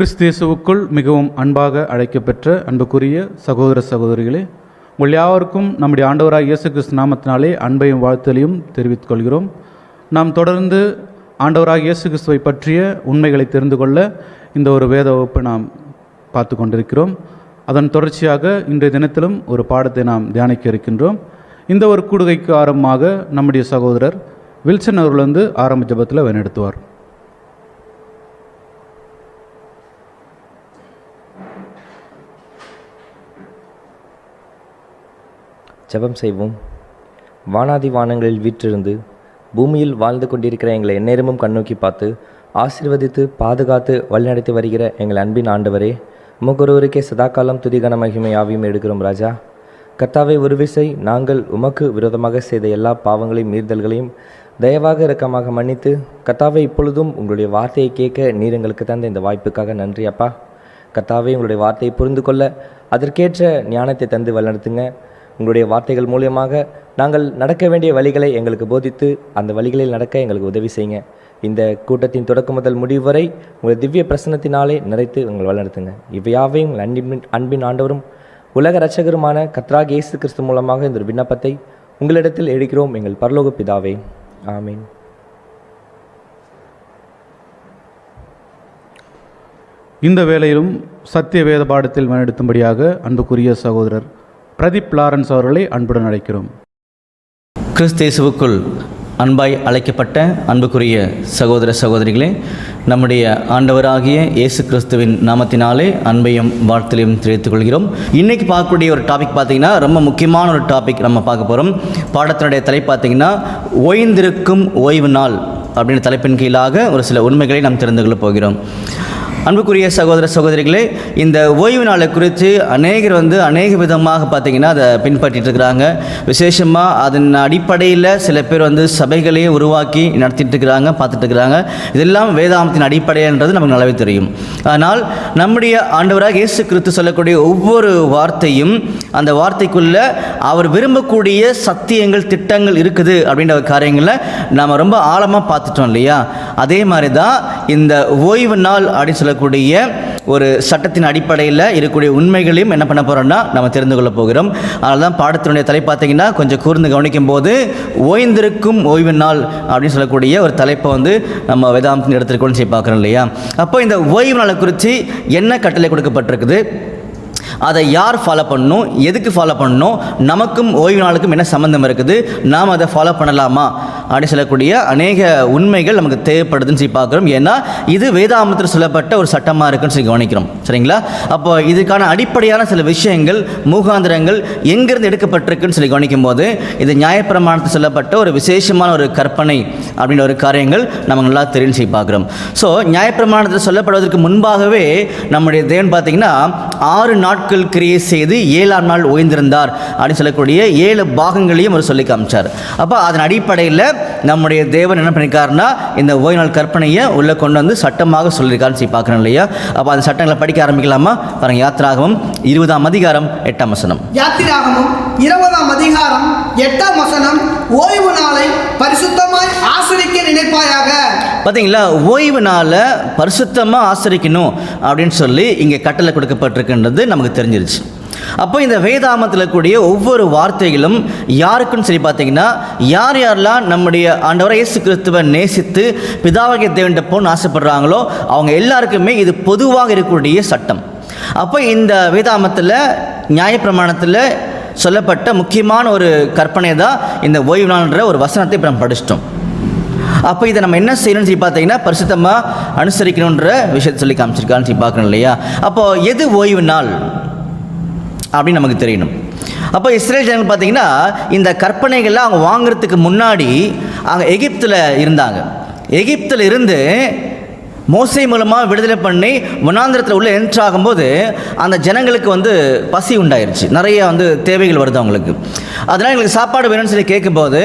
கிறிஸ்தியேசுவுக்குள் மிகவும் அன்பாக அழைக்கப்பெற்ற அன்புக்குரிய சகோதர சகோதரிகளே உங்கள் யாவருக்கும் நம்முடைய ஆண்டவராக இயேசு கிறிஸ்து நாமத்தினாலே அன்பையும் வாழ்த்தலையும் தெரிவித்துக் கொள்கிறோம். நாம் தொடர்ந்து ஆண்டவராக இயேசு கிறிஸ்துவை பற்றிய உண்மைகளை தெரிந்து கொள்ள இந்த ஒரு வேத வகுப்பை நாம் பார்த்து கொண்டிருக்கிறோம். அதன் தொடர்ச்சியாக இன்றைய தினத்திலும் ஒரு பாடத்தை நாம் தியானிக்க இருக்கின்றோம். இந்த ஒரு கூடுகைக்கு ஆரம்பமாக நம்முடைய சகோதரர் வில்சன் அவர்கள் வந்து ஆரம்ப ஜெபத்தில் வழிநடத்துவார். ஜெபம் செய்வோம். வானாதி வானங்களில் வீற்றிருந்து பூமியில் வாழ்ந்து கொண்டிருக்கிற எங்களை எந்நேரமும் கண்ணோக்கி பார்த்து ஆசீர்வதித்து பாதுகாத்து வழிநடத்தி வருகிற எங்கள் அன்பின் ஆண்டவரே உமக்கொருவருக்கே சதாகாலம் துதிகன மகிமை ஆவியும் எடுக்கிறோம் ராஜா. கர்த்தாவை ஒரு விசை நாங்கள் உமக்கு விரோதமாக செய்த எல்லா பாவங்களையும் மீறுதல்களையும் தயவாக இரக்கமாக மன்னித்து கர்த்தாவை இப்பொழுதும் உங்களுடைய வார்த்தையை கேட்க நீர் எங்களுக்கு தந்த இந்த வாய்ப்புக்காக நன்றி அப்பா. கர்த்தாவை உங்களுடைய வார்த்தையை புரிந்து கொள்ள அதற்கேற்ற ஞானத்தை தந்து வழிநடத்துங்க. உங்களுடைய வார்த்தைகள் மூலியமாக நாங்கள் நடக்க வேண்டிய வழிகளை எங்களுக்கு போதித்து அந்த வழிகளில் நடக்க எங்களுக்கு உதவி செய்யுங்க. இந்த கூட்டத்தின் தொடக்கம் முதல் முடிவு வரை உங்கள் திவ்ய பிரசனத்தினாலே நிறைத்து உங்கள் வழிநடத்துங்க. இவையாவையும் உங்கள் அன்பின் அன்பின் ஆண்டவரும் உலக ரட்சகருமான கத்ராக் இயேசு கிறிஸ்து மூலமாக இந்த விண்ணப்பத்தை உங்களிடத்தில் எடுக்கிறோம். எங்கள் பரலோக பிதாவே. ஆமீன். இந்த வேளையிலும் சத்திய வேத பாடத்தில் வழிநடத்தும்படியாக அன்புக்குரிய சகோதரர் பிரதீப் லாரன்ஸ் அவர்களை அன்புடன் அழைக்கிறோம். கிறிஸ்தேசுவுக்குள் அன்பாய் அழைக்கப்பட்ட அன்புக்குரிய சகோதர சகோதரிகளே நம்முடைய ஆண்டவராகிய இயேசு கிறிஸ்துவின் நாமத்தினாலே அன்பையும் வாழ்த்தலையும் தெரிவித்துக் கொள்கிறோம். இன்றைக்கி பார்க்கக்கூடிய ஒரு டாபிக் பார்த்தீங்கன்னா ரொம்ப முக்கியமான ஒரு டாபிக் நம்ம பார்க்க போகிறோம் பாடத்தினுடைய தலை பார்த்தீங்கன்னா ஓய்ந்திருக்கும் ஓய்வு நாள் அப்படின்ற தலைப்பின் கீழாக ஒரு சில உண்மைகளை நாம் தெரிந்து கொள்ளப் போகிறோம். அன்புக்குரிய சகோதர சகோதரிகளே இந்த ஓய்வு நாளை குறித்து அநேகர் வந்து அநேக விதமாக பார்த்தீங்கன்னா அதை பின்பற்றிட்டு இருக்கிறாங்க. விசேஷமாக அதன் அடிப்படையில் சில பேர் வந்து சபைகளையே உருவாக்கி நடத்திட்டு இருக்கிறாங்க பார்த்துட்டு இருக்கிறாங்க. இதெல்லாம் வேதாமத்தின் அடிப்படைன்றது நமக்கு நல்லாவே தெரியும். ஆனால் நம்முடைய ஆண்டவராக இயேசு கிறிஸ்து சொல்லக்கூடிய ஒவ்வொரு வார்த்தையும் அந்த வார்த்தைக்குள்ள அவர் விரும்பக்கூடிய சத்தியங்கள் திட்டங்கள் இருக்குது அப்படின்ற காரியங்களை நாம் ரொம்ப ஆழமாக பார்த்துட்டோம் இல்லையா? அதே மாதிரி தான் இந்த ஓய்வு நாள் அப்படின்னு சொல்லக்கூடிய ஒரு சட்டத்தின் அடிப்படையில் இருக்கக்கூடிய உண்மைகளையும் என்ன பண்ண போகிறோம்னா நம்ம தெரிந்து கொள்ள போகிறோம். அதனால தான் பாடத்தினுடைய தலை பார்த்தீங்கன்னா கொஞ்சம் கூர்ந்து கவனிக்கும் போது ஓய்ந்திருக்கும் ஓய்வு நாள் அப்படின்னு சொல்லக்கூடிய ஒரு தலைப்பை வந்து நம்ம வேதாந்தத்தின் எடுத்துருக்கோம்னு சொல்லி பார்க்குறோம் இல்லையா? அப்போ இந்த ஓய்வு நாளை குறித்து என்ன கட்டளை கொடுக்கப்பட்டிருக்குது? அதை யார் ஃபாலோ பண்ணணும்? எதுக்கு ஃபாலோ பண்ணணும்? நமக்கும் ஓய்வு நாளுக்கும் என்ன சம்மந்தம் இருக்குது? நாம் அதை ஃபாலோ பண்ணலாமா? அப்படின்னு சொல்லக்கூடிய அநேக உண்மைகள் நமக்கு தேவைப்படுதுன்னு சொல்லி பார்க்குறோம். ஏன்னா இது வேதாமத்தில் சொல்லப்பட்ட ஒரு சட்டமாக இருக்குன்னு சொல்லி கவனிக்கிறோம். சரிங்களா? அப்போ இதுக்கான அடிப்படையான சில விஷயங்கள் மூகாந்திரங்கள் எங்கேருந்து எடுக்கப்பட்டிருக்குன்னு சொல்லி கவனிக்கும் போது இது நியாயப்பிரமாணத்தில் சொல்லப்பட்ட ஒரு விசேஷமான ஒரு கற்பனை அப்படின்ற ஒரு காரியங்கள் நம்ம நல்லா தெரியும் சொல்லி பார்க்குறோம். ஸோ நியாயப்பிரமாணத்தில் சொல்லப்படுவதற்கு முன்பாகவே நம்முடைய தேவன் பார்த்தீங்கன்னா ஆறு நாள் நாட்கள் கிரியை செய்து ஏழாம் நாள் ஓய்ந்திருந்தார் அப்படின்னு சொல்லக்கூடிய ஏழு பாகங்களையும் அவர் சொல்லி காமிச்சார். அப்போ அதன் அடிப்படையில் நம்முடைய தேவன் என்ன பண்ணியிருக்காருன்னா இந்த ஓய்வு நாள் கற்பனையை உள்ளே கொண்டு வந்து சட்டமாக சொல்லியிருக்காருன்னு சொல்லி பார்க்குறோம் இல்லையா? அப்போ அந்த சட்டங்களை படிக்க ஆரம்பிக்கலாமா? பாருங்க யாத்திராகவும் இருபதாம் அதிகாரம் எட்டாம் வசனம். யாத்திராகமும் இருபதாம் அதிகாரம் எட்டாம் வசனம் ஓய்வு நாளை பரிசுத்தமாய் ஆசிரிக்க நினைப்பாயாக. பார்த்தீங்களா ஓய்வு நாளை பரிசுத்தமாக ஆசரிக்கணும் அப்படின்னு சொல்லி இங்கே கட்டளை கொடுக்கப்பட்டிருக்குன்றது நமக்கு தெரிஞ்சிருச்சு. அப்போ இந்த வேதாமத்தில் கூடிய ஒவ்வொரு வார்த்தைகளும் யாருக்குன்னு சொல்லி பார்த்தீங்கன்னா யார் யாரெல்லாம் நம்முடைய ஆண்டவரை இயேசு கிறிஸ்துவை நேசித்து பிதாவகிய தேவன்கிட்ட போன்னு ஆசைப்படுறாங்களோ அவங்க எல்லாருக்குமே இது பொதுவாக இருக்கக்கூடிய சட்டம். அப்போ இந்த வேதாமத்தில் நியாயப்பிரமாணத்தில் சொல்லப்பட்ட முக்கியமான ஒரு கற்பனை தான் இந்த ஓய்வு நாள்ன்ற ஒரு வசனத்தை இப்போ நம்ம படிச்சிட்டோம். அப்போ இதை நம்ம என்ன செய்யணும்னு சொல்லி பார்த்தீங்கன்னா பரிசுத்தமாக அனுசரிக்கணுன்ற விஷயத்தை சொல்லி காமிச்சிருக்கான்னு சொல்லி பார்க்கணும் இல்லையா? அப்போது எது ஓய்வு நாள்? அப்படின்னு நமக்கு தெரியணும். அப்போ இஸ்ரேல் ஜனங்கள் பார்த்தீங்கன்னா இந்த கற்பனைகள்லாம் அவங்க வாங்குறதுக்கு முன்னாடி அவங்க எகிப்தில் இருந்தாங்க. எகிப்தில் இருந்து மோசை மூலமாக விடுதலை பண்ணி வனாந்திரத்தில் உள்ள என்ட்ரு ஆகும்போது அந்த ஜனங்களுக்கு வந்து பசி உண்டாயிருச்சு. நிறைய வந்து தேவைகள் வருது அவங்களுக்கு. அதனால் எங்களுக்கு சாப்பாடு வேணும்னு சொல்லி கேட்கும்போது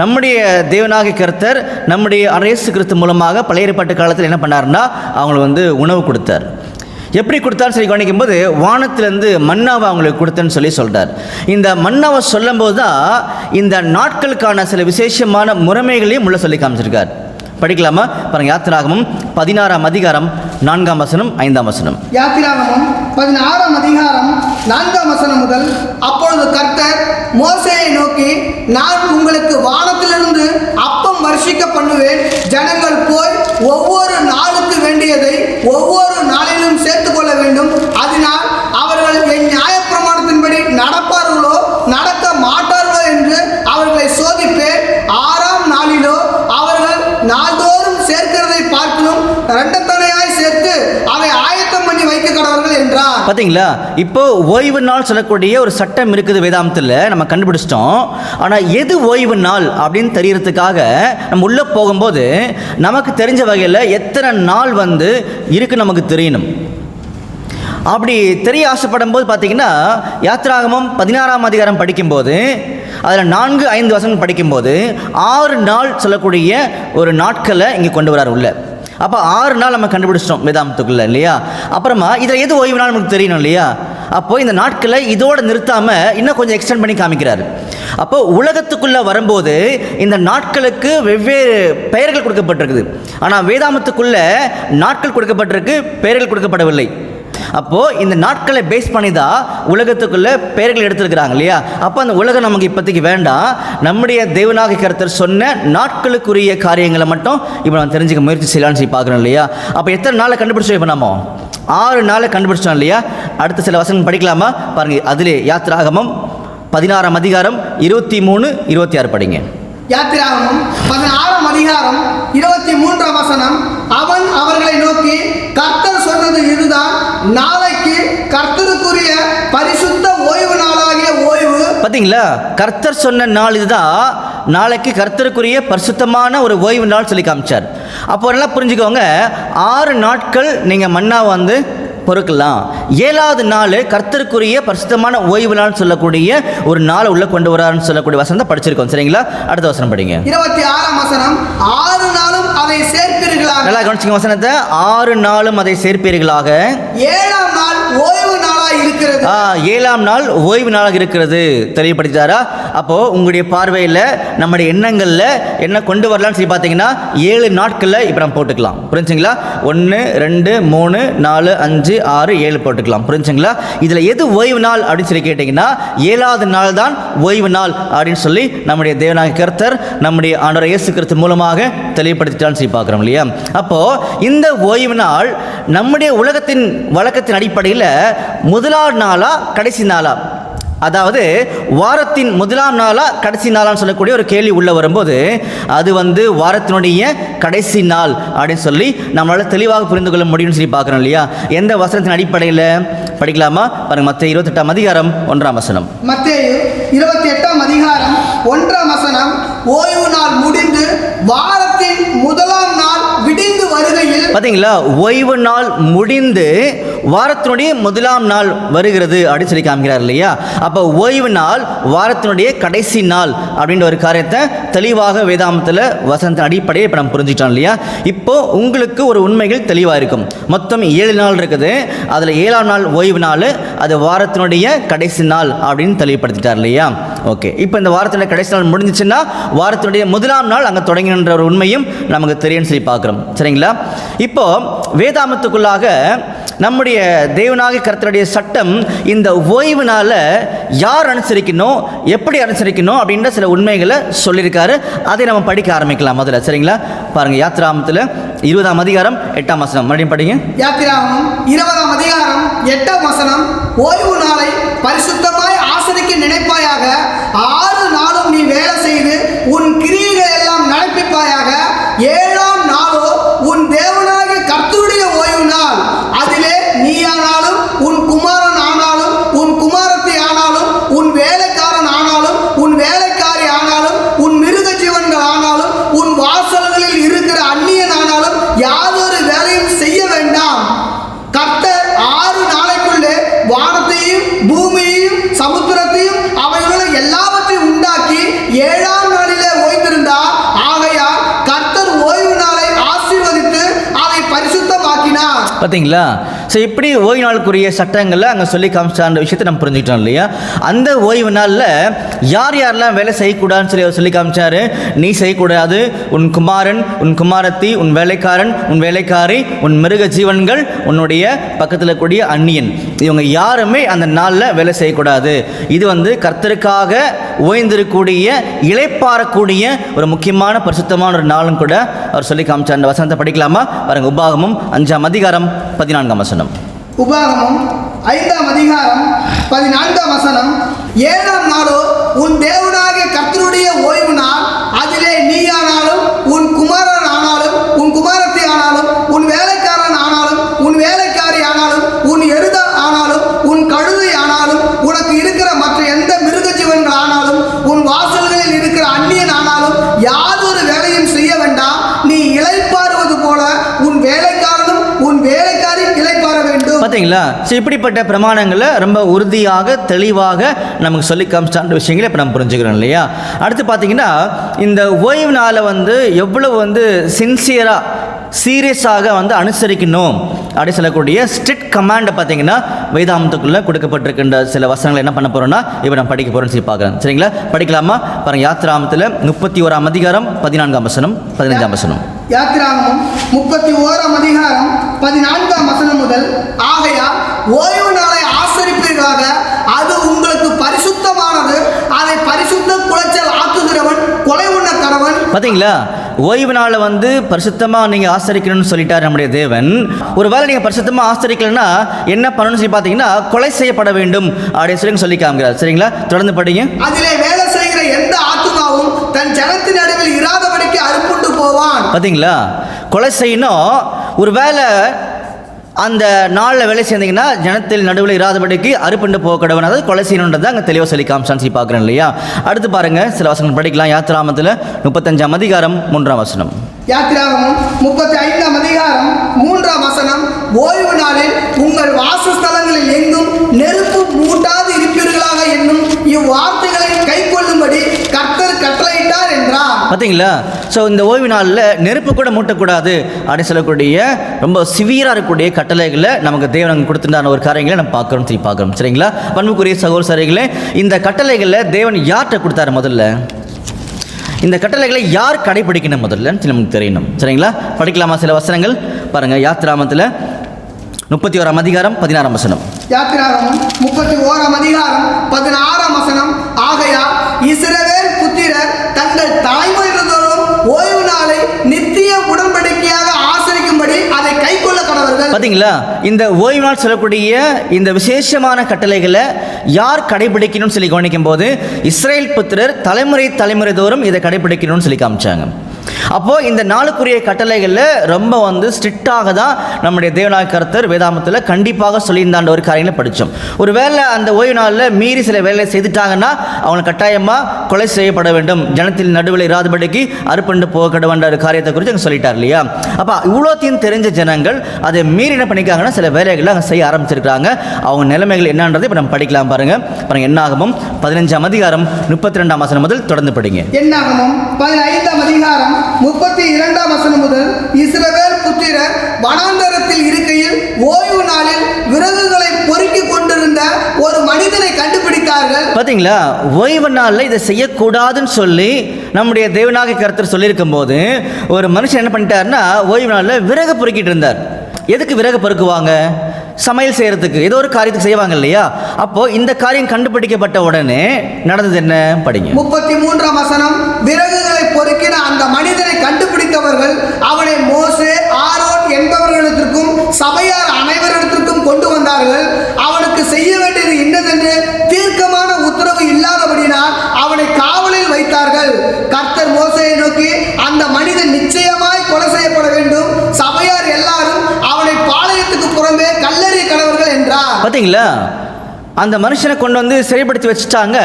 நம்முடைய தேவனாகி கருத்தர் நம்முடைய அரேசு கிறிஸ்து மூலமாக பழைய பாட்டு காலத்தில் என்ன பண்ணாருன்னா அவங்களுக்கு வந்து உணவு கொடுத்தார். எப்படி கொடுத்தான்னு சொல்லி கவனிக்கும் போது வானத்திலேருந்து மன்னாவை அவங்களுக்கு கொடுத்தேன்னு சொல்லி சொல்கிறார் இந்த மன்னாவை சொல்லும்போது தான் இந்த நாட்களுக்கான சில விசேஷமான முறைமைகளையும் உள்ள சொல்லி காமிச்சிருக்கார். படிக்கலாமா? பாருங்க யாத்திராகமும் பதினாறாம் அதிகாரம் நான்காம் வசனம் ஐந்தாம் வசனம். யாத்திராகமும் பதினாறாம் அதிகாரம் நான்காம் வசனம் முதல் அப்பொழுது கர்த்தர் மோசையை நோக்கி நான் உங்களுக்கு வானத்திலிருந்து அப்பம் வருஷிக்க பண்ணுவேன் ஜனங்கள் போய் ஒவ்வொரு நாளுக்கு வேண்டியதை ஒவ்வொரு நாளிலும் சேர்த்து கொள்ள வேண்டும். அதனால் அவர்கள் என் நியாயப்பிரமாணத்தின்படி நடப்பார்களோ நடக்க மாட்டார்களோ என்று அவர்களை சோதிப்பேன். ஆறாம் நாளிலோ நாள்தோறும் சேர்க்கிறதை பார்க்கணும் இரண்டத்தனையாய் சேர்த்து அவை ஆயத்தம் பண்ணி வைக்க கடவர்கள் என்றார். பார்த்தீங்களா இப்போ ஓய்வு நாள் சொல்லக்கூடிய ஒரு சட்டம் இருக்குது வேதாந்தத்தில் நம்ம கண்டுபிடிச்சிட்டோம். ஆனால் எது ஓய்வு நாள் அப்படின்னு தெரியறதுக்காக நம்ம உள்ளே போகும்போது நமக்கு தெரிஞ்ச வகையில் எத்தனை நாள் வந்து இருக்கு நமக்கு தெரியணும். அப்படி தெரிய ஆசைப்படும் போது பார்த்தீங்கன்னா யாத்ராகமம் பதினாறாம் அதிகாரம் படிக்கும்போது அதில் நான்கு ஐந்து வசனம் படிக்கும்போது ஆறு நாள் சொல்லக்கூடிய ஒரு நாட்களை இங்கே கொண்டு வரார் உள்ள. அப்போ ஆறு நாள் நம்ம கண்டுபிடிச்சிட்டோம் வேதாந்தத்துக்குள்ள இல்லையா? அப்புறமா இதில் எது ஓய்வு நாள் நமக்கு தெரியணும் இல்லையா? அப்போது இந்த நாட்களை இதோடு நிறுத்தாமல் இன்னும் கொஞ்சம் எக்ஸ்டெண்ட் பண்ணி காமிக்கிறார். அப்போ உலகத்துக்குள்ளே வரும்போது இந்த நாட்களுக்கு வெவ்வேறு பெயர்கள் கொடுக்கப்பட்டிருக்குது. ஆனால் வேதாமத்துக்குள்ளே நாட்கள் கொடுக்கப்பட்டிருக்கு பெயர்கள் கொடுக்கப்படவில்லை. அப்போது இந்த நாட்களை பேஸ் பண்ணி தான் உலகத்துக்குள்ள பெயர்கள் எடுத்திருக்கிறாங்க இல்லையா? அப்போ அந்த உலகம் நமக்கு இப்போதைக்கு வேண்டாம். நம்முடைய தேவனாக கருத்தர் சொன்ன நாட்களுக்குரிய காரியங்களை மட்டும் இப்போ நம்ம தெரிஞ்சுக்க முயற்சி செய்யலாம்னு சொல்லி பார்க்குறோம் இல்லையா? அப்போ எத்தனை நாளை கண்டுபிடிச்சோம் இப்போ நம்ம ஆறு நாளை கண்டுபிடிச்சோம் இல்லையா? அடுத்த சில வசனம் படிக்கலாமா? பாருங்கள் அதிலே யாத்திராகமம் பதினாறாம் அதிகாரம் இருபத்தி மூணு இருபத்தி ஆறு படிங்க. யாத்திராகமம் பதினாறாம் அதிகாரம் இருபத்தி மூன்றாம் வசனம் அவன் அவர்களை நோக்கி கர்த்தர் சொன்னது இதுதான். நாளைக்கு கர்த்தருக்குரிய பரிசுத்த ஓய்வு நாளாகிய ஓய்வு. பார்த்தீங்களா கர்த்தர் சொன்ன நாள் இதுதான். நாளைக்கு கர்த்தருக்குரிய பரிசுத்தமான ஒரு ஓய்வு நாள் சொல்லி காமிச்சார். அப்போ நல்லா புரிஞ்சுக்கோங்க. ஆறு நாட்கள் நீங்கள் மண்ணா வந்து பொறுக்கலாம். ஏழாவது நாள் கர்த்தருக்குரிய பரிசுத்தமான ஓய்வு நாள் சொல்லக்கூடிய ஒரு நாளை உள்ள கொண்டு வராருன்னு சொல்லக்கூடிய வசனம் தான் படிச்சிருக்கோம். சரிங்களா? அடுத்த வசனம் படிங்க. இருபத்தி ஆறாம் வசனம் ஆறு நாளும் அதை சேர்ப்பீர்களாக. நல்லா கவனிச்சிங்க வசனத்தை. ஆறு நாளும் அதை சேர்ப்பீர்களாக. ஏழாம் நாள் ஓய்வு இருக்கிறது. ஏழாம் நாள் ஓய்வு நாளாக இருக்கிறது. தெளிவுபடுத்தாரா அப்போ உங்களுடைய பார்வையில் நம்முடைய எண்ணங்களில் என்ன கொண்டு வரலாம்னு சொல்லி பார்த்தீங்கன்னா ஏழு நாட்களில் இப்போ நம்ம போட்டுக்கலாம். புரிஞ்சுங்களா? ஒன்று ரெண்டு மூணு நாலு அஞ்சு ஆறு ஏழு போட்டுக்கலாம். புரிஞ்சுங்களா? இதில் எது ஓய்வு நாள் அப்படின்னு சொல்லி கேட்டிங்கன்னா ஏழாவது நாள் தான் ஓய்வு நாள் அப்படின்னு சொல்லி நம்முடைய தேவனாக கர்த்தர் நம்முடைய ஆண்டவர் இயேசு கருத்து மூலமாக தெளிவுபடுத்திட்டான்னு சொல்லி பார்க்குறோம் இல்லையா? அப்போது இந்த ஓய்வு நாள் நம்முடைய உலகத்தின் வழக்கத்தின் அடிப்படையில் முதலாம் நாளா கடைசி நாளா? அதாவது வாரத்தின் முதலாம் நாளா கடைசி நாளான்னு சொல்லக்கூடிய ஒரு கேள்வி உள்ள வரும்போது அது வந்து வாரத்தினுடைய கடைசி நாள் அப்படின்னு சொல்லி நம்மளால் தெளிவாக புரிந்து கொள்ள முடியும்னு சொல்லி பார்க்குறோம் இல்லையா? எந்த வசனத்தின் அடிப்படையில்? படிக்கலாமா? பாருங்க மற்ற இருபத்தெட்டாம் அதிகாரம் ஒன்றாம் வசனம். மத்தேயு இருபத்தி எட்டாம் அதிகாரம் ஒன்றாம் வசனம் ஓய்வு நாள் முடிந்து வாரத்தின் முதலாம் நாள் விடிந்து வருகையில் பார்த்தீங்களா ஓய்வு நாள் முடிந்து வாரத்தினுடைய முதலாம் நாள் வருகிறது அப்படின்னு சொல்லி காமிக்கிறார் இல்லையா? அப்போ ஓய்வு நாள் வாரத்தினுடைய கடைசி நாள் அப்படின்ற ஒரு காரியத்தை தெளிவாக வேதாமத்தில் வசனத்தின் அடிப்படையை இப்போ நம்ம புரிஞ்சுட்டோம் இல்லையா? இப்போ உங்களுக்கு ஒரு உண்மைகள் தெளிவாக இருக்கும். மொத்தம் ஏழு நாள் இருக்குது. அதில் ஏழாம் நாள் ஓய்வு நாள் அது வாரத்தினுடைய கடைசி நாள் அப்படின்னு தெளிவுபடுத்திட்டார் இல்லையா? ஓகே. இப்போ இந்த வாரத்தினுடைய கடைசி நாள் முடிஞ்சிச்சுன்னா வாரத்தினுடைய முதலாம் நாள் அங்கே தொடங்கின்ற ஒரு உண்மையும் நமக்கு தெரியும்னு சொல்லி பார்க்குறோம். சரிங்களா? இப்போ வேதாமத்துக்குள்ளாக நம்முடைய தேவனாக கருத்தருடைய சட்டம் இந்த ஓய்வு நாள யார் அனுசரிக்கணும் எப்படி அனுசரிக்கணும் அப்படின்ற சில உண்மைகளை சொல்லியிருக்காரு. அதை நம்ம படிக்க ஆரம்பிக்கலாம் முதல்ல சரிங்களா? பாருங்க யாத்ராமத்தில் இருபதாம் அதிகாரம் எட்டாம் வசனம். மறுபடியும் படிங்க. யாத்திராமம் இருபதாம் அதிகாரம் எட்டாம் வசனம் ஓய்வு நாளை பரிசுத்தமாய் ஆசரிக்க நினைப்பாயாக ஆறு நாளும் நீ வேலை செய்து உன் கிரியைகள் எல்லாம் நடப்பிப்பாயாக ஏழாம் நாளோ உன் தேவனாகிய கர்த்தருடைய ஓய்வு நாள் அதிலே நீயானாலும் உன் குமாரன் ஆனாலும் உன் குமாரத்தி ஆனாலும் உன் வேலைக்காரன் ஆனாலும் உன் வேலைக்காரி ஆனாலும் உன் மிருக ஜீவன்கள் ஆனாலும் உன் வாசல்களில் இருக்கிற அந்நியன் ஆனாலும் யாதொரு வேலையும் செய்ய வேண்டாம் கர்த்தர் ஆறு நாளைக்குள்ளே வானத்தையும் பூமியையும் சமுத்திரத்தையும் அவைகளுள்ள எல்லாவற்றையும் உண்டாக்கி ஏழாம் நாளிலே ஓய்ந்திருந்தார் ஆகையால் கர்த்தர் ஓய்வு நாளை ஆசீர்வதித்து அதை பரிசுத்தமாக்கினார் பார்த்தீங்களா ஸோ இப்படி ஓய்வு நாளுக்குரிய சட்டங்களில் அங்கே சொல்லி காமிச்சான்ற விஷயத்தை நம்ம புரிஞ்சுக்கிட்டோம் இல்லையா? அந்த ஓய்வு நாளில் யார் யாரெல்லாம் வேலை செய்யக்கூடாதுன்னு சொல்லி அவர் சொல்லி காமிச்சாரு? நீ செய்யக்கூடாது. உன் குமாரன் உன் குமாரத்தி உன் வேலைக்காரன் உன் வேலைக்காரி உன் மிருக ஜீவன்கள் உன்னுடைய பக்கத்தில் கூடிய அந்நியன். இவங்க யாருமே அந்த நாளில் வேலை செய்யக்கூடாது. இது வந்து கர்த்தருக்காக ஓய்ந்திருக்கக்கூடிய இழைப்பாறக்கூடிய ஒரு முக்கியமான பரிசுத்தமான ஒரு நாளும் கூட அவர் சொல்லி காமிச்சார். அந்த வசனத்தை படிக்கலாமா? பாருங்க உபாகமும் அஞ்சாம் அதிகாரம் பதினான்காம் வசனம். உபாகமம் ஐந்தாம் அதிகாரம் பதினான்காம் வசனம். ஏழாம் நாளோ உன் தேவனாகிய கர்த்தருடைய ஓய்வு நாள். அதிலே நீயானாலும் பார்த்தீங்களா ஸோ இப்படிப்பட்ட பிரமாணங்களை ரொம்ப உறுதியாக தெளிவாக நமக்கு சொல்லி காமிச்சான்ற விஷயங்களை இப்போ நம்ம புரிஞ்சுக்கிறோம் இல்லையா? அடுத்து பார்த்தீங்கன்னா இந்த ஓய்வு நாளை வந்து எவ்வளவு வந்து சின்சியராக சீரியஸாக வந்து அனுசரிக்கணும் அப்படி சொல்லக்கூடிய ஸ்ட்ரிக்ட் கமாண்டை பார்த்தீங்கன்னா வேதாந்தத்துக்குள்ளே கொடுக்கப்பட்டிருக்கின்ற சில வசனங்களை என்ன பண்ண போகிறோம்னா இப்போ நான் படிக்க போகிறேன்னு சொல்லி பார்க்குறேன். சரிங்களா? படிக்கலாமா? பாருங்கள் யாத்திராமத்தில் முப்பத்தி ஓராம் அதிகாரம் பதினான்காம் வசனம் பதினைஞ்சாம் வசனம். யாத்திராகமம் முப்பத்தி ஓராம் அதிகாரம் பதினான்காம் வசனம் முதல் ஆகையால் ஓய்வு நாளை ஆசரிப்பீர்களாக அது உங்களுக்கு பரிசுத்தமானது. அதை பரிசுத்த குலைச்சல் ஆக்குகிறவன் கொலை உண்ண கடவன் பார்த்தீங்களா ஓய்வு நாளை வந்து பரிசுத்தமாக நீங்கள் ஆசரிக்கணும்னு சொல்லிட்டார் நம்முடைய தேவன். ஒருவேளை நீங்கள் பரிசுத்தமாக ஆசரிக்கலைன்னா என்ன பண்ணணும்னு சொல்லி பார்த்தீங்கன்னா கொலை செய்யப்பட வேண்டும். அப்படின்னு சொல்லி சொல்லி காமிக்கிறார். சரிங்களா? தொடர்ந்து படிங்க. அதிலே வேலை செய்கிற எந்த ஆத்துமாவும் தன் ஜனத்தின் நடுவில் இராதபடிக்கு அறுப்புண்டு போவான். பார்த்தீங்களா கொலை செய்யணும் ஒருவேளை அந்த நாளில் வேலை செய்தீங்கன்னா ஜனத்தில் நடுவில் இராதபடிக்கு அறுப்புண்டு போக கடவன் அதாவது கொலை செய்யணுன்றதை அங்கே தெளிவாக சொல்லி காமிச்சான்னு சொல்லி பார்க்குறேன் இல்லையா? அடுத்து பாருங்க சில வசனம் படிக்கலாம். யாத்திராமத்தில் முப்பத்தஞ்சாம் அதிகாரம் மூன்றாம் வசனம். யாத்திராகமம் முப்பத்தி ஐந்தாம் அதிகாரம் மூன்றாம் வசனம். ஓய்வு நாளில் உங்கள் வாசஸ்தலங்களில் எங்கும் நெருப்பு மூட்டாது இருப்பீர்களாக என்னும் இவ்வார்த்தைகளை கை கொள்ளும்படி கர்த்தர் கட்டளையிட்டார் என்றார் பார்த்தீங்களா ஸோ இந்த ஓய்வு நாளில் நெருப்பு கூட மூட்டக்கூடாது அப்படின்னு சொல்லக்கூடிய ரொம்ப சிவியராக இருக்கக்கூடிய கட்டளைகளை நமக்கு தேவன் கொடுத்துட்டான ஒரு காரியங்களை நம்ம பார்க்குறோம் திருப்பி பார்க்குறோம். சரிங்களா? பண்புக்குரிய சகோதர சரிகளே இந்த கட்டளைகளை தேவன் யார்கிட்ட கொடுத்தாரு முதல்ல? இந்த கட்டளைகளை யார் கடைபிடிக்கணும் முதல்ல? நமக்கு தெரியணும். சரிங்களா? படிக்கலாமா சில வசனங்கள்? பாருங்கள் யாத்ராமத்தில் முப்பத்தி ஓராம் அதிகாரம் பதினாறாம் வசனம். யாத்ராமம் முப்பத்தி ஓராம் அதிகாரம் பதினாறாம் பார்த்தீங்களா இந்த ஓய்வு நாள் சொல்லக்கூடிய இந்த விசேஷமான கட்டளைகளை யார் கடைபிடிக்கணும்னு சொல்லி கவனிக்கும் போது இஸ்ரேல் புத்திரர் தலைமுறை தலைமுறை தோறும் இதை கடைபிடிக்கணும்னு சொல்லி காமிச்சாங்க. அப்போது இந்த நாளுக்குரிய கட்டளைகளில் ரொம்ப வந்து ஸ்ட்ரிக்டாக தான் நம்முடைய தேவநாய கருத்தர் வேதாமத்தில் கண்டிப்பாக சொல்லியிருந்தாண்ட ஒரு காரியங்களை படித்தோம் ஒரு வேளை அந்த ஓய்வு நாளில் மீறி சில வேலையை செய்துட்டாங்கன்னா அவங்க கட்டாயமாக கொலை செய்யப்பட வேண்டும். ஜனத்தில் நடுவில் இராதபடிக்கு அறுப்பண்டு போக கடவுண்ட ஒரு காரியத்தை குறித்து அங்கே சொல்லிட்டார் இல்லையா? அப்போ இவ்வளோத்தையும் தெரிஞ்ச ஜனங்கள் அதை மீறி என்ன பண்ணிக்காங்கன்னா சில வேலைகளை அங்கே செய்ய ஆரம்பிச்சிருக்காங்க அவங்க நிலைமைகள் என்னன்றதை இப்போ நம்ம படிக்கலாம் பாருங்கள் பாருங்கள் என்னாகமும் பதினஞ்சாம் அதிகாரம் முப்பத்தி ரெண்டாம் மாதம் முதல் தொடர்ந்து படிங்க. என்னாகமும் பதினைந்தாம் அதிகாரம் முப்பத்தி இரண்டாம் வசனம் முதல் இஸ்ரவேல் புத்திரர் வனாந்தரத்தில் இருக்கையில் ஓய்வு நாளில் விறகுகளை பொறுக்கி கொண்டிருந்த ஒரு மனிதனை கண்டுபிடித்தார்கள். பார்த்தீங்களா ஓய்வு நாளில் இதை செய்யக்கூடாதுன்னு சொல்லி நம்முடைய தேவநாக கருத்தர் சொல்லியிருக்கும் போது ஒரு மனுஷன் என்ன பண்ணிட்டாருன்னா ஓய்வு நாளில் விறகு பொறுக்கிட்டு இருந்தார். எதுக்கு விறகு பொறுக்குவாங்க? சமையல் செய்யறதுக்கு ஏதோ ஒரு காரியத்துக்கு செய்வாங்க இல்லையா? அப்போ இந்த காரியம் கண்டுபிடிக்கப்பட்ட உடனே நடந்தது என்ன? படிங்க. முப்பத்தி மூன்றாம் வசனம் விறகுகளை பொறுக்கின அந்த மனிதனை கண்டுபிடித்தவர்கள் அவனை மோசே ஆரோன் என்பவர்களிடத்திற்கும் சபையார் அனைவரிடத்திற்கும் கொண்டு வந்தார்கள். அவனுக்கு செய்ய வேண்டியது என்னதென்று தீர்க்கமான உத்தரவு இல்லாதபடினால் அவனை காவலில் வைத்தார்கள். கர்த்தர் மோசையை நோக்கி அந்த மனிதன் நிச்சயமாய் கொலை செய்யப்பட வேண்டும். சபையார் எல்லாரும் அவனை பாளையத்துக்கு புறம்பே கல்லறிய கடவர்கள் என்றார் பார்த்தீங்களா அந்த மனுஷனை கொண்டு வந்து சிறைப்படுத்தி வச்சுட்டாங்க.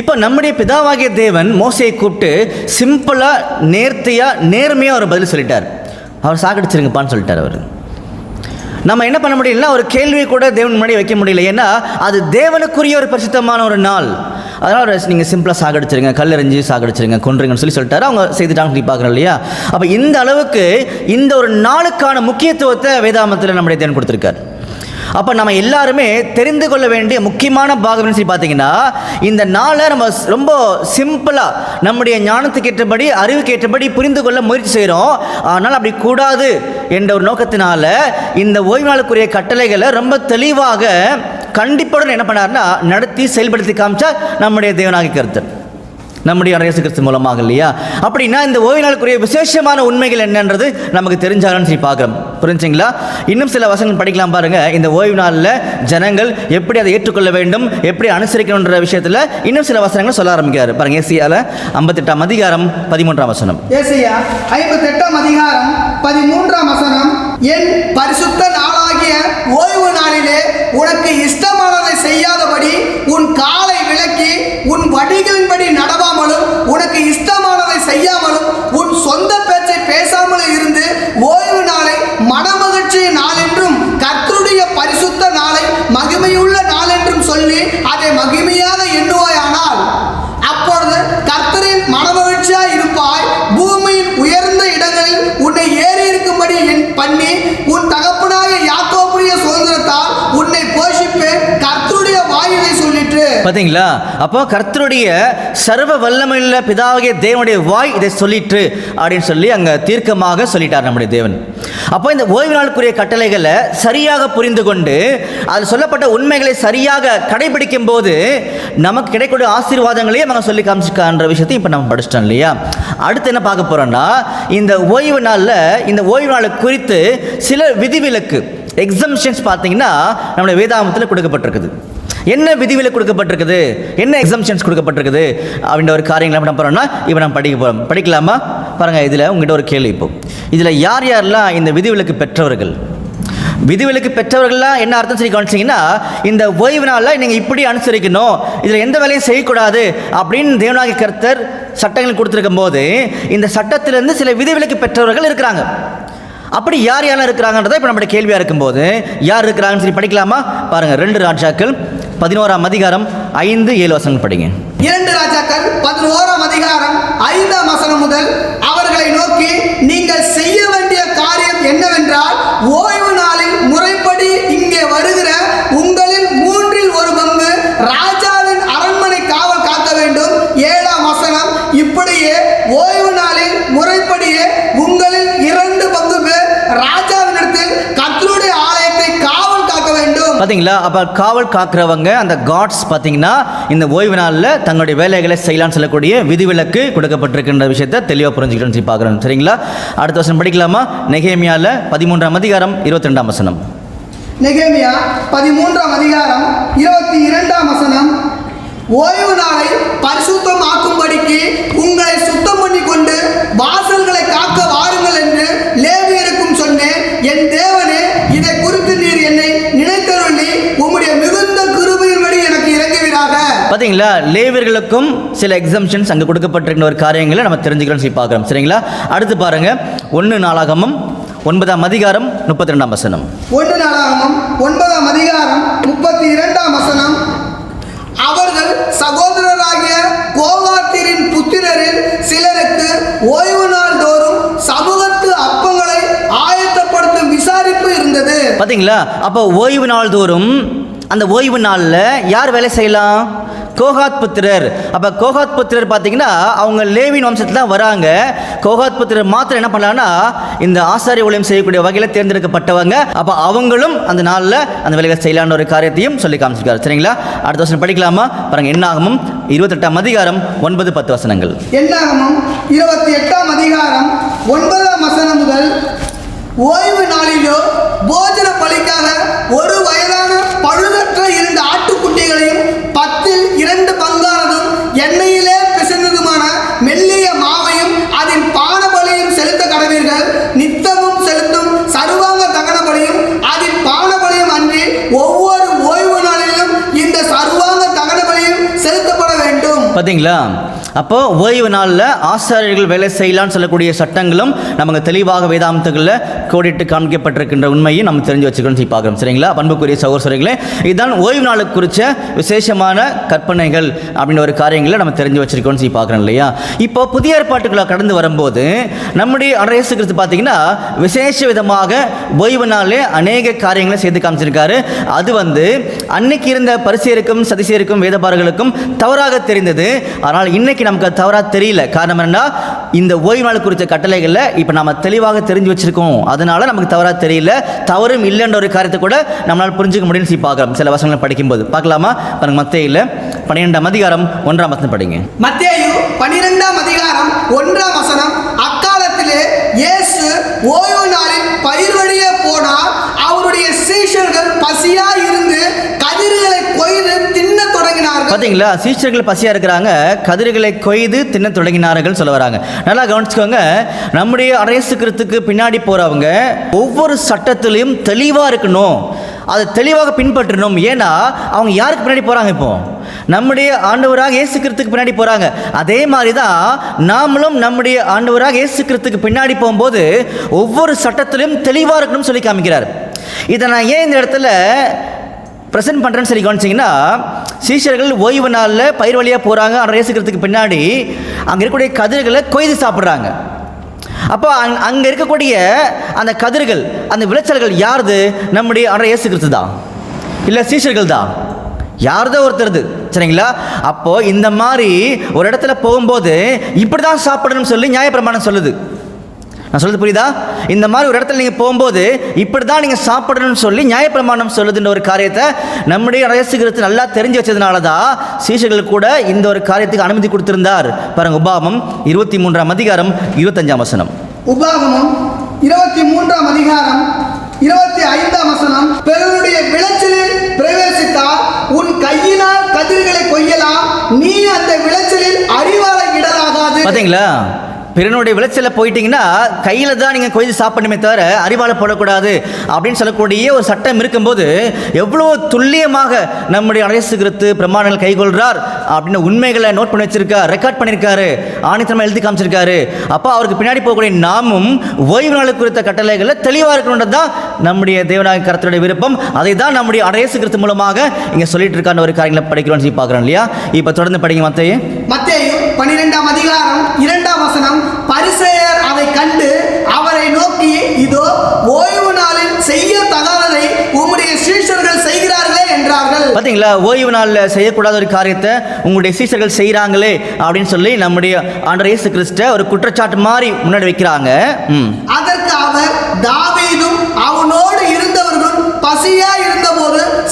இப்போ நம்முடைய பிதாவாகிய தேவன் மோசையை கூப்பிட்டு சிம்பிளாக நேர்த்தியாக நேர்மையாக ஒரு பதில் சொல்லிட்டார். அவர் சாகடிச்சிருங்கப்பான்னு சொல்லிட்டார் அவர். நம்ம என்ன பண்ண முடியலன்னா ஒரு கேள்வியை கூட தேவன் முன்னாடி வைக்க முடியல. ஏன்னா அது தேவனுக்குரிய ஒரு பரிசுத்தமான ஒரு நாள். அதனால் நீங்கள் சிம்பிளாக சாகடிச்சிருங்க கல்லெறிஞ்சு சாகடிச்சிருங்க கொன்றுங்கன்னு சொல்லி சொல்லிட்டாரு. அவங்க செய்துட்டாங்க சொல்லி பார்க்குறோம் இல்லையா? அப்போ இந்த அளவுக்கு இந்த ஒரு நாளுக்கான முக்கியத்துவத்தை வேதாமத்தில் நம்முடைய தேவன் கொடுத்துருக்காரு. அப்போ நம்ம எல்லாருமே தெரிந்து கொள்ள வேண்டிய முக்கியமான பாகம்னு சொல்லி பார்த்தீங்கன்னா இந்த நாளை நம்ம ரொம்ப சிம்பிளாக நம்முடைய ஞானத்துக்கு ஏற்றபடி அறிவுக்கு ஏற்றபடி புரிந்து கொள்ள முயற்சி செய்கிறோம் ஆனால் அப்படி கூடாது என்ற ஒரு நோக்கத்தினால இந்த ஓய்வு நாளுக்குரிய கட்டளைகளை ரொம்ப தெளிவாக கண்டிப்புடன் என்ன பண்ணாருன்னா நடத்தி செயல்படுத்தி காமிச்சா நம்முடைய தேவனாகி கருத்து நம்முடைய அரசு கிறிஸ்து மூலமாக இல்லையா? அப்படின்னா இந்த ஓய்வு நாளுக்குரிய விசேஷமான உண்மைகள் என்னன்றது நமக்கு தெரிஞ்சாலும் சரி பார்க்குறோம். புரிஞ்சுங்களா? இன்னும் சில வசனங்கள் படிக்கலாம் பாருங்க. இந்த ஓய்வு நாளில் ஜனங்கள் எப்படி அதை ஏற்றுக்கொள்ள வேண்டும் எப்படி அனுசரிக்கணுன்ற விஷயத்தில் இன்னும் சில வசனங்கள் சொல்ல ஆரம்பிக்கிறார். பாருங்க ஏசியால ஐம்பத்தெட்டாம் அதிகாரம் பதிமூன்றாம் வசனம். ஏசியா ஐம்பத்தெட்டாம் அதிகாரம் பதிமூன்றாம் வசனம் என் பரிசுத்த நாளாகிய ஓய்வு நாளிலே உனக்கு இஷ்டமானதை செய்யாத உன் காலை விலக்கி உன் வடிகளின்படி நடவாமலும் உனக்கு இஷ்டமானதை செய்யாமலும் உன் சொந்த பேச்சை பேசாமல் இருந்து ஓய்வு நாளை மனமகிழ்ச்சி நாள் என்றும் கர்த்தருடைய பரிசுத்த நாளை மகிமையுள்ள நாள் என்றும் சொல்லி அதை மகிமையாக எண்ணுவார் பார்த்தீங்களா அப்போ கர்த்தருடைய சர்வ வல்லமையுள்ள பிதாவாகிய தேவனுடைய வாய் இதை சொல்லிற்று அப்படின்னு சொல்லி அங்கே தீர்க்கமாக சொல்லிட்டார் நம்முடைய தேவன். அப்போ இந்த ஓய்வு நாளுக்குரிய கட்டளைகளை சரியாக புரிந்து கொண்டு அதில் சொல்லப்பட்ட உண்மைகளை சரியாக கடைபிடிக்கும் போது நமக்கு கிடைக்கக்கூடிய ஆசீர்வாதங்களையும் அவங்க சொல்லி காமிச்சிருக்கான்ற விஷயத்தையும் இப்போ நம்ம படிச்சிட்டோம் இல்லையா? அடுத்து என்ன பார்க்க போகிறோம்னா இந்த ஓய்வு நாளில் இந்த ஓய்வு நாளை குறித்து சில விதிவிலக்கு எக்ஸம்ஷன்ஸ் பார்த்தீங்கன்னா நம்முடைய வேதாமத்தில் கொடுக்கப்பட்டிருக்குது. என்ன விதிவிலக்கு கொடுக்கப்பட்டிருக்குது? என்ன எக்ஸம்ஷன்ஸ் கொடுக்கப்பட்டிருக்குது? அப்படின்ற ஒரு காரியங்களை நம்ம போகிறோம்னா இப்போ நம்ம படிக்க போகிறோம் படிக்கலாமா? பாருங்கள் இதில் உங்ககிட்ட ஒரு கேள்வி இப்போ. இதில் யார் யாரெல்லாம் இந்த விதிவிலக்கு பெற்றவர்கள்? விதிவிலக்கு பெற்றவர்கள்லாம் என்ன அர்த்தம் சொல்லி கவனிச்சிங்கன்னா இந்த ஓய்வு நாளில் நீங்கள் இப்படி அனுசரிக்கணும் இதில் எந்த வேலையும் செய்யக்கூடாது அப்படின்னு தேவநாயக கர்த்தர் சட்டங்கள் கொடுத்துருக்கும் போது இந்த சட்டத்திலிருந்து சில விதிவிலக்கு பெற்றவர்கள் இருக்கிறாங்க. அப்படி யார் யாரெல்லாம் இருக்கிறாங்கன்றதை இப்போ நம்மளுடைய கேள்வியாக இருக்கும்போது யார் இருக்கிறாங்கன்னு சொல்லி படிக்கலாமா? பாருங்கள் ரெண்டு ராஜாக்கள் பதினோராம் அதிகாரம் ஐந்து ஏழு வசனம் படிங்க. இரண்டு ராஜாக்கள் பதினோராம் அதிகாரம் ஐந்தாம் வசனம் முதல் அவர்களை நோக்கி நீங்கள் செய்ய வேண்டிய காரியம் என்னவென்றால் ஓய்வு நாள் முறைப்படி இங்கே வருகிற உங்களில் மூன்றில் ஒரு பங்கு ராஜாவின் அரண்மனை காவல் காக்க வேண்டும் ஏழாம் வசனம் இப்படியே ஓய்வு நாளில் முறைப்படியே உங்களில் இரண்டு பங்கு பேர் ராஜாவினிடத்தில் கர்த்தருடைய ஆலயத்தை காவல் காக்க வேண்டும் பார்த்தீங்களா அப்போ காவல் காக்கிறவங்க அந்த காட்ஸ் பார்த்தீங்கன்னா இந்த ஓய்வு நாளில் தங்களுடைய வேலைகளை செய்யலாம்னு சொல்லக்கூடிய விதிவிலக்கு கொடுக்கப்பட்டிருக்கின்ற விஷயத்தை தெளிவாக புரிஞ்சுக்கிட்டோம்னு சொல்லி பார்க்குறோம். சரிங்களா? அடுத்த வசனம் படிக்கலாமா? நெகேமியாவில் பதிமூன்றாம் அதிகாரம் இருபத்தி ரெண்டாம் வசனம். நெகேமியா பதிமூன்றாம் அதிகாரம் இருபத்தி இரண்டாம் வசனம். ஓய்வு நாளை பரிசுத்தம் ஆக்கும்படிக்கு உங்களை சுத்தம் பண்ணி கொண்டு வாசல்களை காக்க வாருங்கள் என்று லேவியருக்கும் சொன்னேன் என் தேவனே இதை குறித்து நீர் என்னை நினைத்தருளி உம்முடைய மிகுந்த கிருபையின்படி எனக்கு இறங்குவீராக பார்த்தீங்களா லேவியர்களுக்கும் சில எக்ஸம்ஷன்ஸ் அங்கே கொடுக்கப்பட்டிருக்கிற ஒரு காரியங்களை நம்ம தெரிஞ்சுக்கிறோம்னு சொல்லி பார்க்குறோம். சரிங்களா? அடுத்து பாருங்க. ஒன்று நாளாகமும் ஒன்பதாம் அதிகாரம் முப்பத்தி ரெண்டாம் வசனம். ஒன்று நாளாகமம் ஒன்பதாம் அதிகாரம் முப்பத்தி இரண்டாம் வசனம். அவர்கள் சகோதரராகிய கோகாத்திரின் புத்திரரில் சிலருக்கு ஓய்வு நாள் தோறும் சமூகத்து அப்பங்களை ஆயத்தப்படுத்தும் விசாரிப்பு இருந்தது. பார்த்தீங்களா அப்போ ஓய்வு நாள் தோறும் அந்த ஓய்வு நாளில் யார் வேலை செய்யலாம்? கோகாத் புத்திரர். அப்போ கோகாத் புத்திரர் பார்த்தீங்கன்னா அவங்க லேவின் வம்சத்தில் தான் வராங்க. கோகாத் புத்திரர் மாத்திரம் என்ன பண்ணலான்னா இந்த ஆசாரிய ஊழியம் செய்யக்கூடிய வகையில் தேர்ந்தெடுக்கப்பட்டவங்க. அப்போ அவங்களும் அந்த நாளில் அந்த வேலைகளை செய்யலான்னு ஒரு காரியத்தையும் சொல்லி காமிச்சிருக்காரு. சரிங்களா? அடுத்த வசனம் படிக்கலாமா? பாருங்க என்னாகமும் இருபத்தெட்டாம் அதிகாரம் ஒன்பது பத்து வசனங்கள். என்னாகமும் இருபத்தி எட்டாம் அதிகாரம் ஒன்பதாம் வசனம் முதல் ஓய்வு நாளிலோ போஜன பலிக்காக ஒரு வயது பார்த்தீங்களா அப்போ ஓய்வு நாளில் ஆசிரியர்கள் வேலை செய்யலாம்னு சொல்லக்கூடிய சட்டங்களும் நமக்கு தெளிவாக வேதாந்தங்களில் கோடிட்டு காண்பிக்கப்பட்டிருக்கின்ற உண்மையை நம்ம தெரிஞ்சு வச்சுக்கணும்னு சொல்லி பார்க்குறோம். சரிங்களா? பண்புக்குரிய சகோதரர்களே இதுதான் ஓய்வு நாளுக்கு குறித்த விசேஷமான கற்பனைகள் அப்படின்ற ஒரு காரியங்களை நம்ம தெரிஞ்சு வச்சிருக்கோம்னு சொல்லி பார்க்குறோம் இல்லையா? இப்போ புதிய ஏற்பாட்டுக்குள்ள கடந்து வரும்போது நம்முடைய அரசு கிறிஸ்து பார்த்தீங்கன்னா விசேஷ விதமாக ஓய்வு நாளே அநேக காரியங்களை செய்து காமிச்சிருக்காரு. அது வந்து அன்னைக்கு இருந்த பரிசெயருக்கும் சதிசேருக்கும் வேதபாரர்களுக்கும் தவறாக தெரிந்தது. ஆனால் இன்னைக்கு நமக்கு தவறாக தெரியல. காரணம் என்னென்னா இந்த ஓய்வு நாள் குறித்த கட்டளைகளில் இப்போ நம்ம தெளிவாக தெரிஞ்சு வச்சுருக்கோம். அதனால நமக்கு தவறாக தெரியல. தவறும் இல்லைன்ற ஒரு காரியத்தை கூட நம்மளால் புரிஞ்சுக்க முடியும்னு சொல்லி பார்க்குறோம். சில வசங்களை படிக்கும்போது. பார்க்கலாமா? பாருங்க மத்தையில் பன்னிரெண்டாம் அதிகாரம் ஒன்றாம் வசனம் படிங்க. மத்தேயு பன்னிரெண்டாம் அதிகாரம் ஒன்றாம் வசனம். அக்காலத்திலே இயேசு ஓய்வு நாளில் பயிர் வழியே போனால் அவருடைய சீஷர்கள் பசியா இருந்து கதிர்களை கொய்து தின்னத் தொடங்கினார்கள் பார்த்தீங்களா சீஷர்கள் பசியாக இருக்கிறாங்க. கதிர்களை கொய்து தின்ன தொடங்கினார்கள் சொல்ல வராங்க. நல்லா கவனிச்சுக்கோங்க. நம்முடைய அரையசுக்கிறதுக்கு பின்னாடி போகிறவங்க ஒவ்வொரு சட்டத்திலையும் தெளிவாக இருக்கணும். அதை தெளிவாக பின்பற்றணும். ஏன்னா அவங்க யாருக்கு பின்னாடி போகிறாங்க இப்போ? நம்முடைய ஆண்டவராக ஏசுக்கிறதுக்கு பின்னாடி போகிறாங்க அதே மாதிரி தான் நாமளும் நம்முடைய ஆண்டவராக இயேசுக்கிறதுக்கு பின்னாடி போகும்போது ஒவ்வொரு சட்டத்திலும் தெளிவாக இருக்கணும்னு சொல்லி காமிக்கிறார். இதை நான் ஏன் இந்த இடத்துல ப்ரெசென்ட் பண்ணுறேன்னு சொல்லி கவனிச்சிங்கன்னா சீஷர்கள் ஓய்வு நாளில் பயிர் வழியாக போகிறாங்க ஆனால் ரேசுக்கிறதுக்கு பின்னாடி அங்கே இருக்கக்கூடிய கதிர்களை கொய்து சாப்பிட்றாங்க. அப்போ அங் அங்கே இருக்கக்கூடிய அந்த கதிர்கள் அந்த விளைச்சல்கள் யாருது? நம்முடைய அன்ற இயேசு கிறிஸ்து தான். இல்லை சீஷர்கள் தான். யார்தோ ஒருத்தருது. சரிங்களா? அப்போது இந்த மாதிரி ஒரு இடத்துல போகும்போது இப்படி தான் சாப்பிடணும்னு சொல்லி நியாயப்பிரமாணம் சொல்லுது. நான் சொல்றது புரியுதா? இந்த மாதிரி ஒரு இடத்துல நீங்கள் போகும்போது இப்படி தான் நீங்கள் சாப்பிடணும்னு சொல்லி நியாயப்பிரமாணம் சொல்லுதுன்ற ஒரு காரியத்தை நம்முடைய ரகசியகிறது நல்லா தெரிஞ்சு வச்சதுனால தான் சீஷர்கள் கூட இந்த ஒரு காரியத்துக்கு அனுமதி கொடுத்திருந்தார். பாருங்க உபாமம் இருபத்தி மூன்றாம் அதிகாரம் இருபத்தஞ்சாம் வசனம். உபாகமம் இருபத்தி மூன்றாம் அதிகாரம் இருபத்தி ஐந்தாம் வசனம் பிறருடைய விளைச்சலில் பிரவேசித்தால் உன் கையினால் கதிர்களை கொய்யலாம். நீ அந்த விளைச்சலில் அறிவாளை இடலாகாது. பார்த்தீங்களா பிறனுடைய விளைச்சலில் போயிட்டீங்கன்னா கையில் தான் நீங்கள் கொய்து சாப்பிடணுமே தவிர அறிவால் போடக்கூடாது அப்படின்னு சொல்லக்கூடிய ஒரு சட்டம் இருக்கும்போது எவ்வளோ துல்லியமாக நம்முடைய அரசு கிருத்து பிரமாணங்கள் கைகொள்கிறார் அப்படின்னு உண்மைகளை நோட் பண்ணி வச்சிருக்கார் ரெக்கார்ட் பண்ணியிருக்காரு ஆணித்தனமாக எழுதி காமிச்சிருக்காரு. அப்போ அவருக்கு பின்னாடி போகக்கூடிய நாமும் ஓய்வு நாள் குறித்த கட்டளைகளில் தெளிவாக இருக்கணுன்றது தான் நம்முடைய தேவநாயக கருத்துடைய விருப்பம். அதை தான் நம்முடைய அரசு கிருத்து மூலமாக இங்கே சொல்லிட்டு இருக்கான ஒரு காரியங்களை படிக்கிறோம்னு சொல்லி பார்க்குறோம் இல்லையா? இப்போ தொடர்ந்து படிங்க மத்தையே. மத்தேயு பனிரெண்டாம் அதிகாரம் இரண்டாம் வசனம் பரிசேயர் அதை கண்டு அவரை நோக்கி இதோ ஓய்வு நாளில் செய்ய தகாததை உம்முடைய சீஷர்கள் செய்கிறார்களே என்றார்கள். பார்த்தீங்களா ஓய்வு நாளில் செய்யக்கூடாத ஒரு காரியத்தை உங்களுடைய சீசர்கள் செய்கிறாங்களே அப்படின்னு சொல்லி நம்முடைய ஆண்டர் இயேசு கிறிஸ்ட ஒரு குற்றச்சாட்டு மாதிரி முன்னாடி வைக்கிறாங்க. ம். அதற்கு அவர் தாவீதும் அவனோடு இருந்தவர்களும் பசியா இருந்தபோது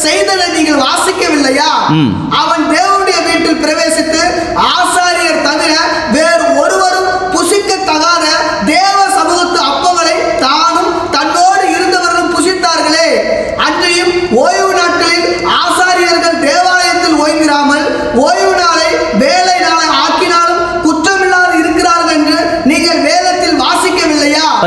செய்ததை நீங்கள் வாசிக்கவில்லையா. அவன் தேவனுடைய வீட்டில் பிரவேசித்து ஆசாரியர் தவிர வேறு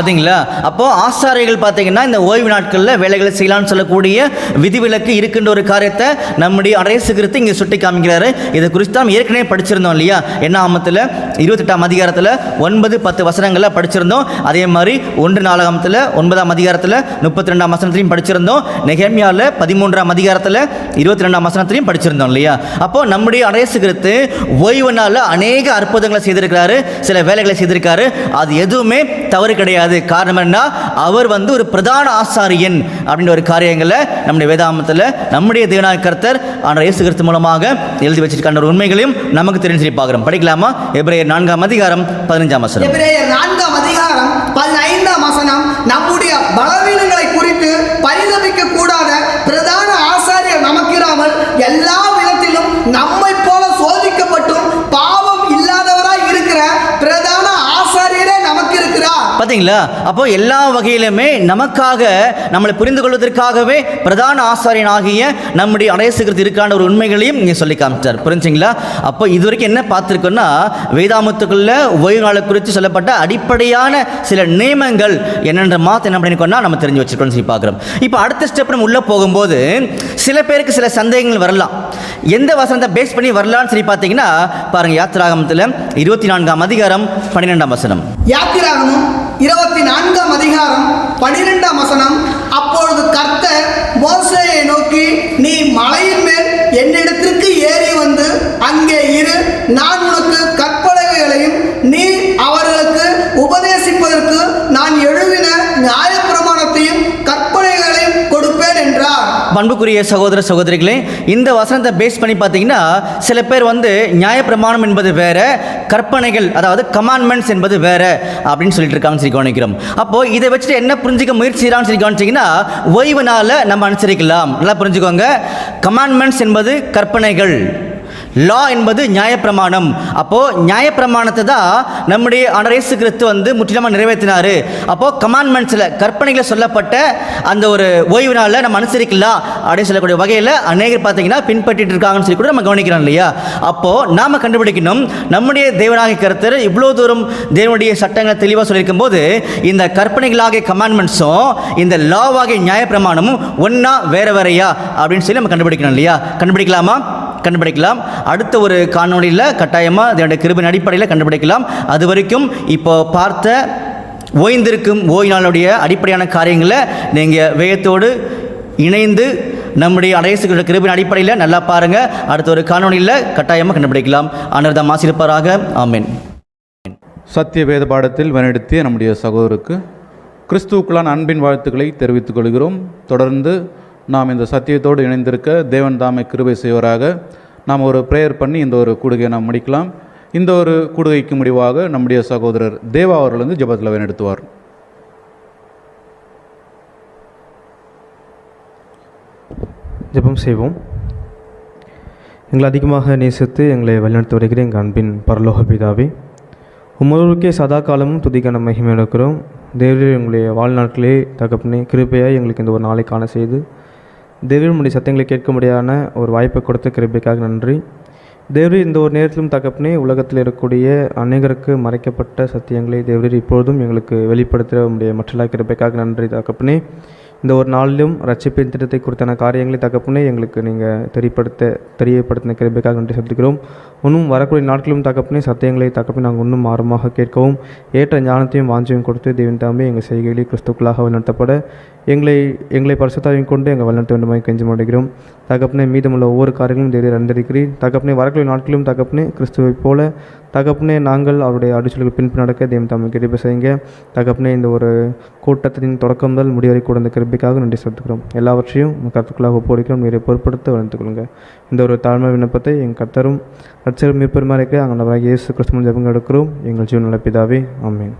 பார்த்தீங்களா? அப்போ ஆசாரிகள் பார்த்தீங்கன்னா இந்த ஓய்வு நாட்களில் வேலைகளை செய்யலாம்னு சொல்லக்கூடிய விதிவிலக்கு இருக்கின்ற ஒரு காரியத்தை நம்முடைய அரசு இங்கே சுட்டி காமிக்கிறாரு. இதை குறித்து தான் ஏற்கனவே படிச்சிருந்தோம் இல்லையா? என்ன ஆமத்தில் இருபத்தெட்டாம் அதிகாரத்தில் ஒன்பது பத்து வசனங்களில் படிச்சிருந்தோம். அதே மாதிரி ஒன்று நாலாகமத்தில் ஒன்பதாம் அதிகாரத்தில் முப்பத்தி ரெண்டாம் வசனத்திலையும் படிச்சிருந்தோம். நெகமியாவில் பதிமூன்றாம் அதிகாரத்தில் இருபத்தி ரெண்டாம் வசனத்திலையும் படிச்சிருந்தோம் இல்லையா? அப்போ நம்முடைய அரசு கிறிஸ்து ஓய்வு நாளில் அநேக அற்புதங்களை செய்திருக்கிறாரு சில வேலைகளை செய்திருக்காரு. அது எதுவுமே தவறு கிடையாது. காரணம் என்ன அவர் வந்து ஒரு பிரதான ஆசாரியன் அப்படின்ற ஒரு காரியங்களை நம்முடைய வேதாமத்தில் நம்முடைய தேவநாய கர்த்தர் ஆனால் இயேசு கிறிஸ்து மூலமாக எழுதி வச்சிருக்கான ஒரு உண்மைகளையும் நமக்கு தெரிஞ்சு பார்க்குறோம். படிக்கலாமா? எப்ரேயர் நான்காம் அதிகாரம் பதினஞ்சாம் வசனம். எப்ரேயர் நான்காம் அதிகாரம் பதினைந்தாம் வசனம் நம்முடைய பலவீனங்களை குறித்து பரிதபிக்க கூடாத பிரதான ஆசாரியர் நமக்கிராமல் எல்லா விதத்திலும் நம்மை போல பார்த்தீங்களா அப்போ எல்லா வகையிலுமே நமக்காக நம்மளை புரிந்து கொள்வதற்காகவே பிரதான ஆசாரியன் ஆகிய நம்முடைய அடையசுகிறது இருக்கான ஒரு உண்மைகளையும் நீங்கள் சொல்லி காமிச்சார். புரிஞ்சுங்களா? அப்போ இது வரைக்கும் என்ன பார்த்துருக்கோன்னா வேதாமத்துக்குள்ள ஓய்வு நாளை குறித்து சொல்லப்பட்ட அடிப்படையான சில நியமங்கள் என்னென்ற மாற்ற என்ன பண்ணிருக்கோம்னா நம்ம தெரிஞ்சு வச்சிருக்கோம்னு சொல்லி பார்க்குறோம். இப்போ அடுத்த ஸ்டெப் நம்ம உள்ளே போகும்போது சில பேருக்கு சில சந்தேகங்கள் வரலாம். எந்த வசனத்தை பேஸ் பண்ணி வரலான்னு சொல்லி பார்த்தீங்கன்னா பாருங்கள் யாத்திராகமத்தில் இருபத்தி நான்காம் அதிகாரம் பன்னிரெண்டாம் வசனம். யாத்திராகமும் இருபத்தி நான்காம் அதிகாரம் பனிரெண்டாம் வசனம். அப்பொழுது கர்த்தர் மோசையை நோக்கி நீ மலையின் மேல் என்னிடத்திற்கு ஏறி வந்து அங்கே இரு. நான் உனக்கு பண்புக்குரிய சகோதர சகோதரிகளே இந்த வசனத்தை பேஸ் பண்ணி பார்த்தீங்கன்னா சில பேர் வந்து நியாயப்பிரமாணம் என்பது வேற கற்பனைகள் அதாவது கமாண்ட்மெண்ட்ஸ் என்பது வேற அப்படின்னு சொல்லிட்டு இருக்காங்கன்னு சொல்லி கவனிக்கிறோம். அப்போ இதை வச்சுட்டு என்ன புரிஞ்சுக்க முயற்சி செய்யறான்னு சொல்லி கவனிச்சிங்கன்னா ஓய்வு நாள நம்ம அனுசரிக்கலாம். நல்லா புரிஞ்சுக்கோங்க. கமாண்ட்மெண்ட்ஸ் என்பது கற்பனைகள். லா என்பது நியாயப்பிரமாணம். அப்போது நியாயப்பிரமாணத்தை தான் நம்முடைய ஆண்டவர் இயேசு கிறிஸ்து வந்து முற்றிலுமாக நிறைவேற்றினாரு. அப்போது கமாண்ட்மெண்ட்ஸில் கற்பனைகளை சொல்லப்பட்ட அந்த ஒரு ஓய்வு நாளில் நம்ம அனுசரிக்கலாம் அப்படின்னு சொல்லக்கூடிய வகையில் அநேகர் பார்த்தீங்கன்னா பின்பற்றிட்டு இருக்காங்கன்னு சொல்லி கூட நம்ம கவனிக்கிறோம் இல்லையா? அப்போது நாம் கண்டுபிடிக்கணும் நம்முடைய தேவனாகிய கருத்தர் இவ்வளோ தூரம் தேவனுடைய சட்டங்களை தெளிவாக சொல்லியிருக்கும் போது இந்த கற்பனைகளாகிய கமாண்ட்மெண்ட்ஸும் இந்த லாவாகிய நியாயப்பிரமாணமும் ஒன்றா வேற வேறையா? அப்படின்னு சொல்லி நம்ம கண்டுபிடிக்கணும் இல்லையா? கண்டுபிடிக்கலாமா? கண்டுபிடிக்கலாம். அடுத்த ஒரு காணொலியில் கட்டாயமாக அதனுடைய கிருபின் அடிப்படையில் கண்டுபிடிக்கலாம். அது வரைக்கும் இப்போ பார்த்த ஓய்ந்திருக்கும் ஓய்நாளுடைய அடிப்படையான காரியங்களை நீங்கள் வேகத்தோடு இணைந்து நம்முடைய அடையசுகளுடைய கிருபின் அடிப்படையில் நல்லா பாருங்கள் அடுத்த ஒரு காணொலியில் கட்டாயமாக கண்டுபிடிக்கலாம். அனர்தம் ஆசிரிப்பாராக ஆமேன். சத்திய வேத பாடத்தில் வழிநடத்திய நம்முடைய சகோதருக்கு கிறிஸ்துவுக்குள்ளான அன்பின் வாழ்த்துக்களை தெரிவித்துக் கொள்கிறோம். தொடர்ந்து நாம் இந்த சத்தியத்தோடு இணைந்திருக்க தேவன் தாமை கிருபை செய்வராக. நாம் ஒரு ப்ரேயர் பண்ணி இந்த ஒரு கூடுகையை நாம் முடிக்கலாம். இந்த ஒரு கூடுகைக்கு முடிவாக நம்முடைய சகோதரர் தேவா அவர்கள் வந்து ஜெபத்தில் வழிநடத்துவார் ஜெபம் செய்வோம். எங்களை அதிகமாக நேசித்து எங்களை வழிநடத்தி வருகிற எங்கள் அன்பின் பரலோக பிதாவே. உமருக்கே சதா காலமும் துதிக்கான மகிமை எடுக்கிறோம் தேவரீர் எங்களுடைய வாழ்நாட்களே தகப்பனே கிருப்பையாக எங்களுக்கு இந்த ஒரு நாளை காண செய்து தேவரீர் சத்தியங்களை சத்தங்களை கேட்க முடியாத ஒரு வாய்ப்பை கொடுத்த கிருபிக்காக நன்றி. தேவரி இந்த ஒரு நேரத்திலும் தகப்பனே உலகத்தில் இருக்கக்கூடிய அநேகருக்கு மறைக்கப்பட்ட சத்தியங்களை தேவரீர் இப்பொழுதும் எங்களுக்கு வெளிப்படுத்துகிற உடைய மற்றலா கிருபைக்காக நன்றி தகப்பனே. இந்த ஒரு நாளிலும் ரட்சிப்பின் திட்டத்தை குறித்தான காரியங்களை தகப்பனே எங்களுக்கு நீங்கள் தெரியப்படுத்த தெரியப்படுத்தின கிருபைக்காக நன்றி செலுத்துகிறோம். இன்னும் வரக்கூடிய நாட்களிலும் தகப்பனே சத்தியங்களை தகப்பனே நாங்கள் இன்னும் ஆரம்பமாக கேட்கவும் ஏற்ற ஞானத்தையும் வாஞ்சியும் கொடுத்து தேவன் தாமே எங்கள் செய்கைகளை கிறிஸ்துக்களாக வழிநடத்தப்பட எங்களை எங்களை பரிசுத்தாவையும் கொண்டு எங்கள் வழிநடத்த வேண்டுமாய் கெஞ்சி முடிகிறோம் தகப்பனே மீதமுள்ள ஒவ்வொரு காரியங்களும் தேடி அறிந்திருக்கிறேன் தகப்பனே வரக்கூடிய நாட்களிலும் தகப்பனே கிறிஸ்துவைப் போல தகப்பனே நாங்கள் அவருடைய அடிச்சல்கள் பின்பு நடக்க தேவன் தாமே கிருபை செய்யுங்க. தகப்பனே இந்த ஒரு கூட்டத்தின் தொடக்கம் முதல் முடிவரை கூட இந்த கிருபிக்காக நன்றி செலுத்துகிறோம். எல்லாவற்றையும் கருத்துக்களாக ஒப்படைக்கிறோம் நீரை பொருட்படுத்த வளர்ந்து கொள்ளுங்கள் இந்த ஒரு தாழ்மை விண்ணப்பத்தை எங்கள் கர்த்தரும் ரட்சகரும் மீட்பெருமா இருக்கிற அங்கே இயேசு கிறிஸ்துவின் ஜெபங்கள் எடுக்கிறோம். எங்கள் ஜீவன் பிதாவே ஆமென்.